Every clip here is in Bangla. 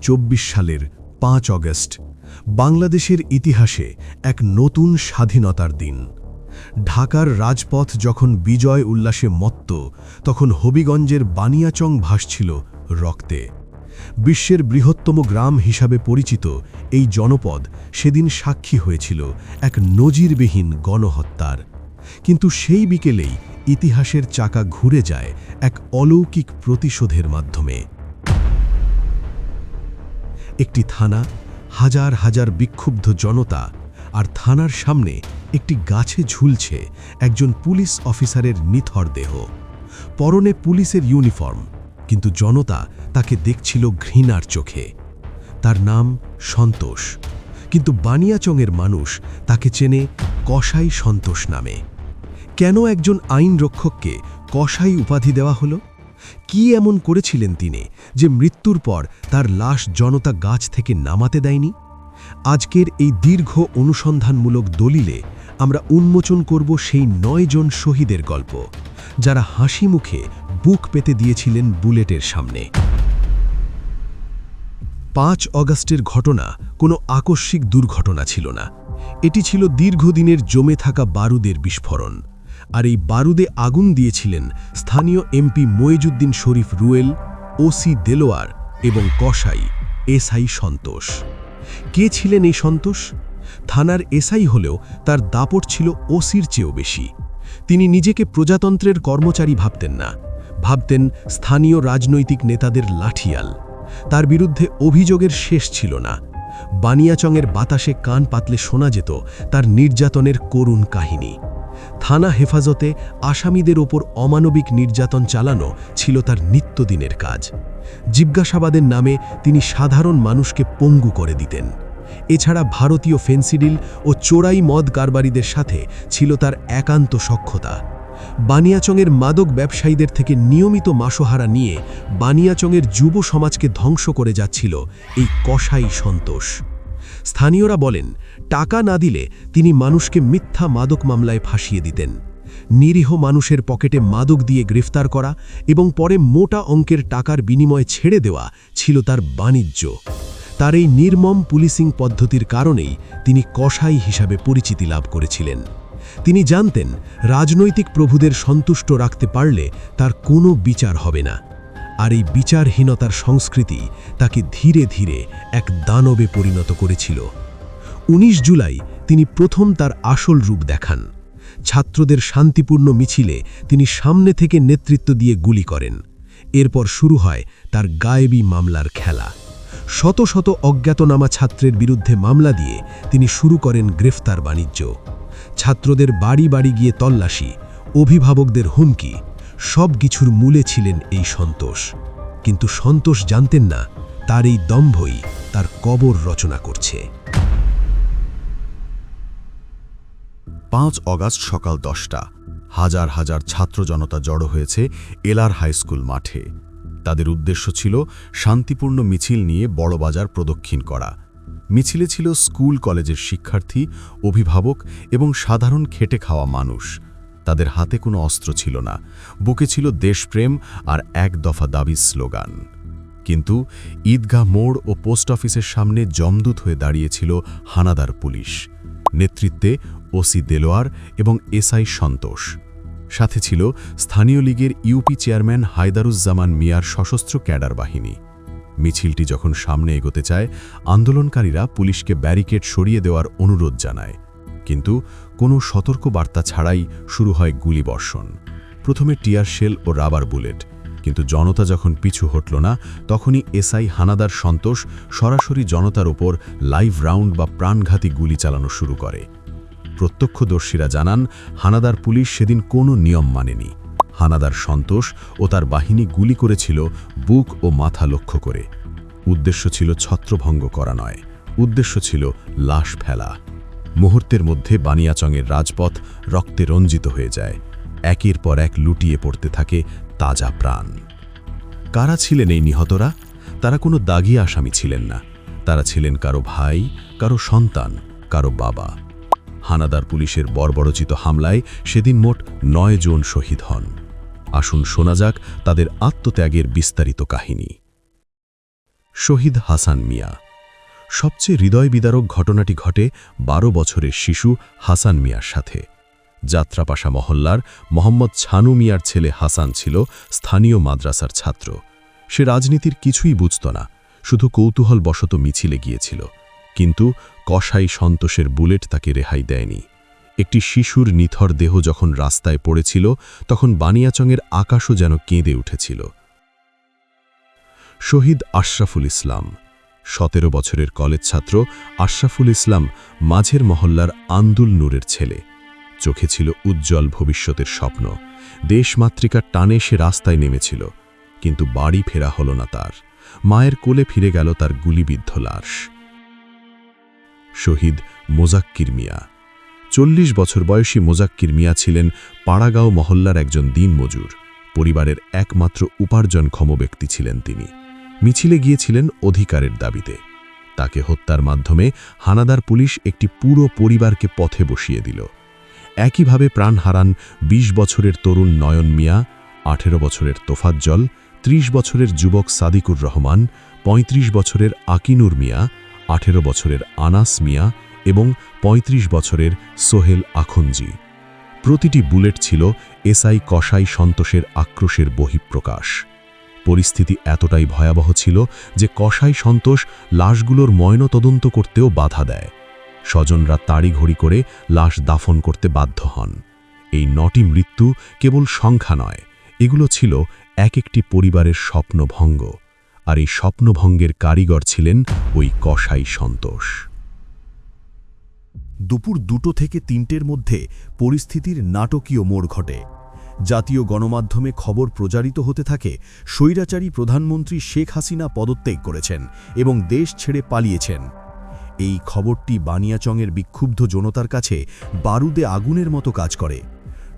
চব্বিশ সালের পাঁচ অগস্ট, বাংলাদেশের ইতিহাসে এক নতুন স্বাধীনতার দিন। ঢাকার রাজপথ যখন বিজয় উল্লাসে মত্ত, তখন হবিগঞ্জের বানিয়াচং ভাসছিল রক্তে। বিশ্বের বৃহত্তম গ্রাম হিসাবে পরিচিত এই জনপদ সেদিন সাক্ষী হয়েছিল এক নজিরবিহীন গণহত্যার। কিন্তু সেই বিকেলেই ইতিহাসের চাকা ঘুরে যায় এক অলৌকিক প্রতিশোধের মাধ্যমে। একটি থানা, হাজার হাজার বিক্ষুব্ধ জনতা, আর থানার সামনে একটি গাছে ঝুলছে একজন পুলিশ অফিসারের নিথর দেহ। পরনে পুলিশের ইউনিফর্ম, কিন্তু জনতা তাকে দেখছিল ঘৃণার চোখে। তার নাম সন্তোষ, কিন্তু বানিয়াচংয়ের মানুষ তাকে চেনে কসাই সন্তোষ নামে। কেন একজন আইন রক্ষককে কসাই উপাধি দেওয়া হলো? কি এমন করেছিলেন তিনি যে মৃত্যুর পর তার লাশ জনতা গাছ থেকে নামাতে দেয়নি? আজকের এই দীর্ঘ অনুসন্ধানমূলক দলিলে আমরা উন্মোচন করব সেই নয় জন শহীদের গল্প, যারা হাসি মুখে বুক পেতে দিয়েছিলেন বুলেটের সামনে। পাঁচ অগাস্টের ঘটনা কোনো আকস্মিক দুর্ঘটনা ছিল না। এটি ছিল দীর্ঘদিনের জমে থাকা বারুদের বিস্ফোরণ। আর এই বারুদে আগুন দিয়েছিলেন স্থানীয় এমপি মইজুদ্দিন শরীফ রুয়েল, ওসি দেলোয়ার এবং কসাই, এসআই সন্তোষ। কে ছিলেন এই সন্তোষ? থানার এসআই হলেও তার দাপট ছিল ওসির চেয়েও বেশি। তিনি নিজেকে প্রজাতন্ত্রের কর্মচারী ভাবতেন না। ভাবতেন স্থানীয় রাজনৈতিক নেতাদের লাঠিয়াল। তার বিরুদ্ধে অভিযোগের শেষ ছিল না। বানিয়াচংয়ের বাতাসে কান পাতলে শোনা যেত তার নির্যাতনের করুণ কাহিনী। থানা হেফাজতে আসামিদের ওপর অমানবিক নির্যাতন চালানো ছিল তার নিত্যদিনের কাজ। জিজ্ঞাসাবাদের নামে তিনি সাধারণ মানুষকে পঙ্গু করে দিতেন। এছাড়া ভারতীয় ফেন্সিডিল ও চোরাই মদ কারবারিদের সাথে ছিল তার একান্ত সক্ষতা বানিয়াচংয়ের মাদক ব্যবসায়ীদের থেকে নিয়মিত মাসোহারা নিয়ে বানিয়াচংয়ের যুব সমাজকে ধ্বংস করে যাচ্ছিল এই কসাই সন্তোষ। স্থানীয়রা বলেন টাকা না দিলে তিনি মানুষকে মিথ্যা মাদক মামলায় ফাঁসিয়ে দিতেন। নিরীহ মানুষের পকেটে মাদক দিয়ে গ্রেফতার করা এবং পরে মোটা অঙ্কের টাকার বিনিময়ে ছেড়ে দেওয়া ছিল তার বাণিজ্য। তার এই নির্মম পুলিশিং পদ্ধতির কারণেই তিনি কসাই হিসাবে পরিচিতি লাভ করেছিলেন। তিনি জানতেন, রাজনৈতিক প্রভুদের সন্তুষ্ট রাখতে পারলে তার কোনো বিচার হবে না। আর এই বিচারহীনতার সংস্কৃতি তাকে ধীরে ধীরে এক দানবে পরিণত করেছিল। ১৯ জুলাই তিনি প্রথম তার আসল রূপ দেখান। ছাত্রদের শান্তিপূর্ণ মিছিলে তিনি সামনে থেকে নেতৃত্ব দিয়ে গুলি করেন। এরপর শুরু হয় তার গায়েবী মামলার খেলা। শত শত অজ্ঞাতনামা ছাত্রের বিরুদ্ধে মামলা দিয়ে তিনি শুরু করেন গ্রেফতার বাণিজ্য। ছাত্রদের বাড়ি বাড়ি গিয়ে তল্লাশি, অভিভাবকদের হুমকি, সব কিছুর মূলে ছিলেন এই সন্তোষ। কিন্তু সন্তোষ জানতেন না, তার এই দম্ভই তার কবর রচনা করছে। পাঁচ অগাস্ট সকাল দশটা। হাজার হাজার ছাত্র জনতা জড়ো হয়েছে এলার হাইস্কুল মাঠে। তাদের উদ্দেশ্য ছিল শান্তিপূর্ণ মিছিল নিয়ে বড়বাজার প্রদক্ষিণ করা। মিছিলে ছিল স্কুল কলেজের শিক্ষার্থী, অভিভাবক এবং সাধারণ খেটে খাওয়া মানুষ। তাদের হাতে কোনো অস্ত্র ছিল না। বুকে ছিল দেশপ্রেম আর এক দফা দাবি স্লোগান। কিন্তু ঈদগাহ মোড় ও পোস্ট অফিসের সামনে জমদূত হয়ে দাঁড়িয়েছিল হানাদার পুলিশ। নেতৃত্বে ওসি দেলোয়ার এবং এসআই সন্তোষ। সাথে ছিল স্থানীয় লীগের ইউপি চেয়ারম্যান হায়দারুজ্জামান মিয়ার সশস্ত্র ক্যাডার বাহিনী। মিছিলটি যখন সামনে এগোতে চায়, আন্দোলনকারীরা পুলিশকে ব্যারিকেড সরিয়ে দেওয়ার অনুরোধ জানায়। কিন্তু কোনো সতর্ক বার্তা ছাড়াই শুরু হয় গুলিবর্ষণ। প্রথমে টিয়ার শেল ও রাবার বুলেট, কিন্তু জনতা যখন পিছু হটল না, তখনই এসআই হানাদার সন্তোষ সরাসরি জনতার ওপর লাইভ রাউন্ড বা প্রাণঘাতী গুলি চালানো শুরু করে। প্রত্যক্ষদর্শীরা জানান, হানাদার পুলিশ সেদিন কোনো নিয়ম মানেনি। হানাদার সন্তোষ ও তার বাহিনী গুলি করেছিল বুক ও মাথা লক্ষ্য করে। উদ্দেশ্য ছিল ছত্রভঙ্গ করা নয়, উদ্দেশ্য ছিল লাশ ফেলা। মুহূর্তের মধ্যে বানিয়াচংয়ের রাজপথ রক্তে রঞ্জিত হয়ে যায়। একের পর এক লুটিয়ে পড়তে থাকে তাজা প্রাণ। কারা ছিলেন এই নিহতরা? তারা কোনো দাগি আসামি ছিলেন না। তারা ছিলেন কারও ভাই, কারও সন্তান, কারও বাবা। হানাদার পুলিশের বর্বরচিত হামলায় সেদিন মোট নয় জন শহীদ হন। আসুন শোনা যাক তাদের আত্মত্যাগের বিস্তারিত কাহিনী। শহীদ হাসান মিয়া। সবচেয়ে হৃদয় বিদারক ঘটনাটি ঘটে বারো বছরের শিশু হাসান মিয়ার সাথে। যাত্রাপাশা মহল্লার মোহাম্মদ ছানু মিয়ার ছেলে হাসান ছিল স্থানীয় মাদ্রাসার ছাত্র। সে রাজনীতির কিছুই বুঝত না, শুধু কৌতূহল বশত মিছিলে গিয়েছিল। কিন্তু কসাই সন্তোষের বুলেট তাকে রেহাই দেয়নি। একটি শিশুর নিথর দেহ যখন রাস্তায় পড়েছিল, তখন বানিয়াচংয়ের আকাশও যেন কেঁদে উঠেছিল। শহীদ আশরাফুল ইসলাম, সতেরো বছরের কলেজ ছাত্র আশরাফুল ইসলাম মাঝের মহল্লার আন্দুল নূরের ছেলে। চোখে ছিল উজ্জ্বল ভবিষ্যতের স্বপ্ন। দেশমাতৃকার টানে সে রাস্তায় নেমেছিল, কিন্তু বাড়ি ফেরা হল না তার। মায়ের কোলে ফিরে গেল তার গুলিবিদ্ধ লাশ। শহীদ মোজাক্কির মিয়া। চল্লিশ বছর বয়সী মোজাক্কির মিয়া ছিলেন পাড়াগাঁও মহল্লার একজন দিনমজুর পরিবারের একমাত্র উপার্জনক্ষম ব্যক্তি ছিলেন তিনি। মিছিলে গিয়েছিলেন অধিকারের দাবিতে। তাকে হত্যার মাধ্যমে হানাদার পুলিশ একটি পুরো পরিবারকে পথে বসিয়ে দিল। একইভাবে প্রাণ হারান ২০ বছরের তরুণ নয়ন মিয়া, আঠেরো বছরের তোফাজ্জল ৩০ বছরের যুবক সাদিকুর রহমান ৩৫ বছরের আকিনুর মিয়া আঠেরো বছরের আনাস মিয়া এবং ৩৫ বছরের সোহেল আখঞ্জি প্রতিটি বুলেট ছিল এসআই কসাই সন্তোষের আক্রোশের বহিঃপ্রকাশ। পরিস্থিতি এতটাই ভয়াবহ ছিল যে কসাই সন্তোষ লাশগুলোর ময়নতদন্ত করতেও বাধা দেয়। স্বজনরা তাড়িঘড়ি করে লাশ দাফন করতে বাধ্য হন। এই নটি মৃত্যু কেবল সংখ্যা নয়, এগুলো ছিল এক একটি পরিবারের স্বপ্নভঙ্গ। আর এই স্বপ্নভঙ্গের কারিগর ছিলেন ওই কসাই সন্তোষ। দুপুর দুটো থেকে তিনটের মধ্যে পরিস্থিতির নাটকীয় মোড় ঘটে। জাতীয় গণমাধ্যমে খবর প্রচারিত হতে থাকে, স্বৈরাচারী প্রধানমন্ত্রী শেখ হাসিনা পদত্যাগ করেছেন এবং দেশ ছেড়ে পালিয়েছেন। এই খবরটি বানিয়াচংয়ের বিক্ষুব্ধ জনতার কাছে বারুদে আগুনের মতো কাজ করে।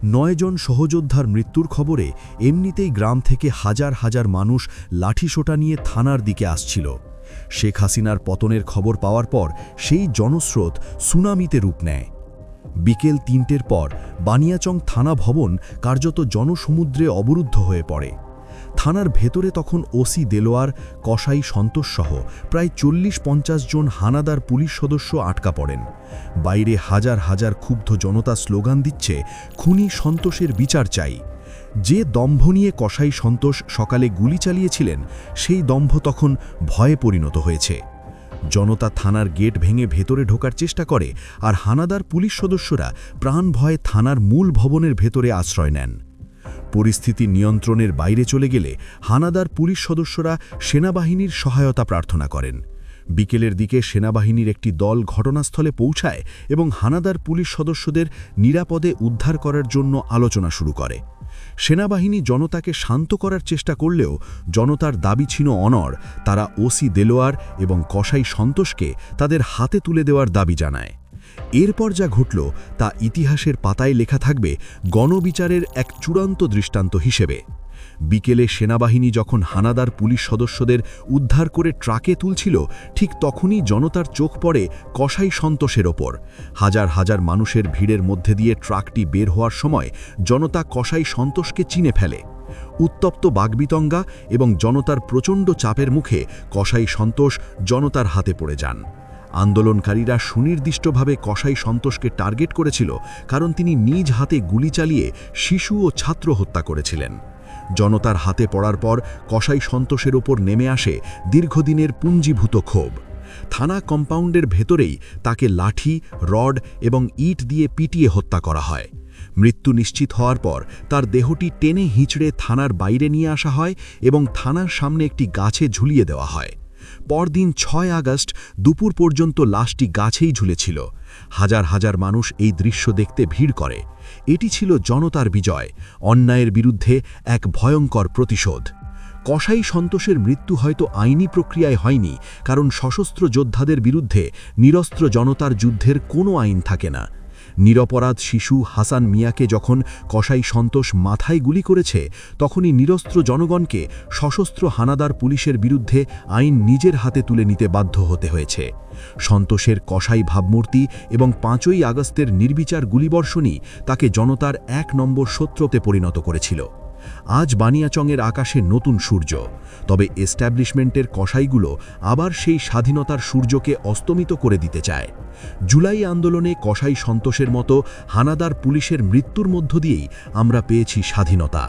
নয়জন সহযোদ্ধার মৃত্যুর খবরে এমনিতেই গ্রাম থেকে হাজার হাজার মানুষ লাঠিসোটা নিয়ে থানার দিকে আসছিল। শেখ হাসিনার পতনের খবর পাওয়ার পর সেই জনস্রোত সুনামিতে রূপ নেয়। বিকেল তিনটের পর বানিয়াচং থানা ভবন কার্যত জনসমুদ্রে অবরুদ্ধ হয়ে পড়ে। থানার ভেতরে তখন ওসি দেলোয়ার, কসাই সন্তোষসহ প্রায় চল্লিশ পঞ্চাশ জন হানাদার পুলিশ সদস্য আটকা পড়েন। বাইরে হাজার হাজার ক্ষুব্ধ জনতা স্লোগান দিচ্ছে, খুনি সন্তোষের বিচার চাই। যে দম্ভ নিয়ে কসাই সন্তোষ সকালে গুলি চালিয়েছিলেন, সেই দম্ভ তখন ভয়ে পরিণত হয়েছে। জনতা থানার গেট ভেঙে ভেতরে ঢোকার চেষ্টা করে, আর হানাদার পুলিশ সদস্যরা প্রাণ ভয়ে থানার মূল ভবনের ভেতরে আশ্রয় নেন। পরিস্থিতি নিয়ন্ত্রণের বাইরে চলে গেলে হানাদার পুলিশ সদস্যরা সেনাবাহিনীর সহায়তা প্রার্থনা করেন। বিকেলের দিকে সেনাবাহিনীর একটি দল ঘটনাস্থলে পৌঁছায় এবং হানাদার পুলিশ সদস্যদের নিরাপদে উদ্ধার করার জন্য আলোচনা শুরু করে। সেনাবাহিনী জনতাকে শান্ত করার চেষ্টা করলেও জনতার দাবি ছিল অনর তারা ওসি দেলোয়ার এবং কসাই সন্তোষকে তাদের হাতে তুলে দেওয়ার দাবি জানায়। এরপর যা ঘটল তা ইতিহাসের পাতায় লেখা থাকবে গণবিচারের এক চূড়ান্ত দৃষ্টান্ত হিসেবে। বিকেলে সেনাবাহিনী যখন হানাদার পুলিশ সদস্যদের উদ্ধার করে ট্রাকে তুলছিল, ঠিক তখনই জনতার চোখ পড়ে কসাই সন্তোষের ওপর। হাজার হাজার মানুষের ভিড়ের মধ্যে দিয়ে ট্রাকটি বের হওয়ার সময় জনতা কসাই সন্তোষকে চিনে ফেলে। উত্তপ্ত বাগবিতঙ্গা এবং জনতার প্রচণ্ড চাপের মুখে কসাই সন্তোষ জনতার হাতে পড়ে যান। আন্দোলনকারীরা সুনির্দিষ্টভাবে কসাই সন্তোষকে টার্গেট করেছিল কারণ তিনি নিজ হাতে গুলি চালিয়ে শিশু ও ছাত্র হত্যা করেছিলেন। জনতার হাতে পড়ার পর কসাই সন্তোষের ওপর নেমে আসে দীর্ঘদিনের পুঞ্জীভূত ক্ষোভ। থানা কম্পাউন্ডের ভেতরেই তাকে লাঠি, রড এবং ইট দিয়ে পিটিয়ে হত্যা করা হয়। মৃত্যু নিশ্চিত হওয়ার পর তার দেহটি টেনে হিঁচড়ে থানার বাইরে নিয়ে আসা হয় এবং থানার সামনে একটি গাছে ঝুলিয়ে দেওয়া হয়। পরদিন ছয় আগস্ট দুপুর পর্যন্ত লাশটি গাছেই ঝুলেছিল। হাজার হাজার মানুষ এই দৃশ্য দেখতে ভিড় করে। এটি ছিল জনতার বিজয়, অন্যায়ের বিরুদ্ধে এক ভয়ঙ্কর প্রতিশোধ। কসাই সন্তোষের মৃত্যু হয়তো আইনি প্রক্রিয়ায় হয়নি, কারণ সশস্ত্র যোদ্ধাদের বিরুদ্ধে নিরস্ত্র জনতার যুদ্ধের কোনো আইন থাকে না। নিরপরাধ শিশু হাসান মিয়াকে যখন কসাই সন্তোষ মাথায় গুলি করেছে, তখনই নিরস্ত্র জনগণকে সশস্ত্র হানাদার পুলিশের বিরুদ্ধে আইন নিজের হাতে তুলে নিতে বাধ্য হতে হয়েছে। সন্তোষের কসাই ভাবমূর্তি এবং পাঁচই আগস্টের নির্বিচার গুলিবর্ষণই তাকে জনতার এক নম্বর শত্রুতে পরিণত করেছিল। আজ বানিয়াচংয়ের আকাশে নতুন সূর্য। তবে এস্টাবলিশমেন্টের কসাইগুলো আবার সেই স্বাধীনতার সূর্যকে অস্তমিত করে দিতে চায়। জুলাই আন্দোলনে কসাই সন্তোষের মতো হানাদার পুলিশের মৃত্যুর মধ্য দিয়েই আমরা পেয়েছি স্বাধীনতা।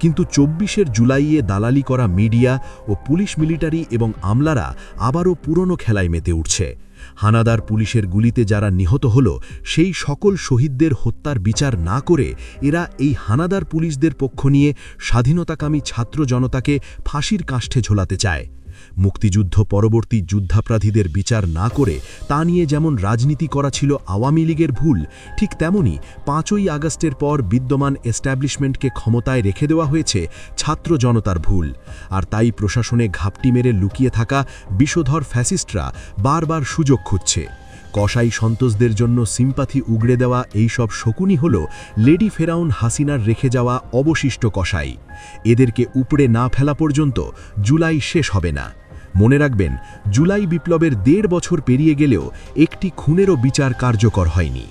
কিন্তু চব্বিশের জুলাইয়ে দালালি করা মিডিয়া ও পুলিশ মিলিটারি এবং আমলারা আবারও পুরনো খেলায় মেতে উঠছে। হানাদার পুলিশের গুলিতে যারা নিহত হল, সেই সকল শহীদদের হত্যার বিচার না করে এরা এই হানাদার পুলিশদের পক্ষ নিয়ে স্বাধীনতাকামী ছাত্র জনতাকে ফাঁসির কাষ্ঠে ঝোলাতে চায়। মুক্তিযুদ্ধ পরবর্তী যুদ্ধাপরাধীদের বিচার না করে তা নিয়ে যেমন রাজনীতি করা ছিল আওয়ামী লীগের ভুল, ঠিক তেমনি পাঁচই আগস্টের পর বিদ্যমান এস্টাবলিশমেন্টকে ক্ষমতায় রেখে দেওয়া হয়েছে ছাত্র জনতার ভুল। আর তাই প্রশাসনে ঘাপটি মেরে লুকিয়ে থাকা বিষধর ফ্যাসিস্টরা বারবার সুযোগ খুঁজছে। কসাই সন্তোষদের জন্য সিম্পাথি উগড়ে দেওয়া এইসব শকুনি হল লেডি ফেরাউন হাসিনার রেখে যাওয়া অবশিষ্ট কসাই। এদেরকে উপড়ে না ফেলা পর্যন্ত জুলাই শেষ হবে না। মনে রাখবেন জুলাই বিপ্লবের দেড় বছর পেরিয়ে গেলেও একটি খুনেরও বিচার কার্যকর হয়নি।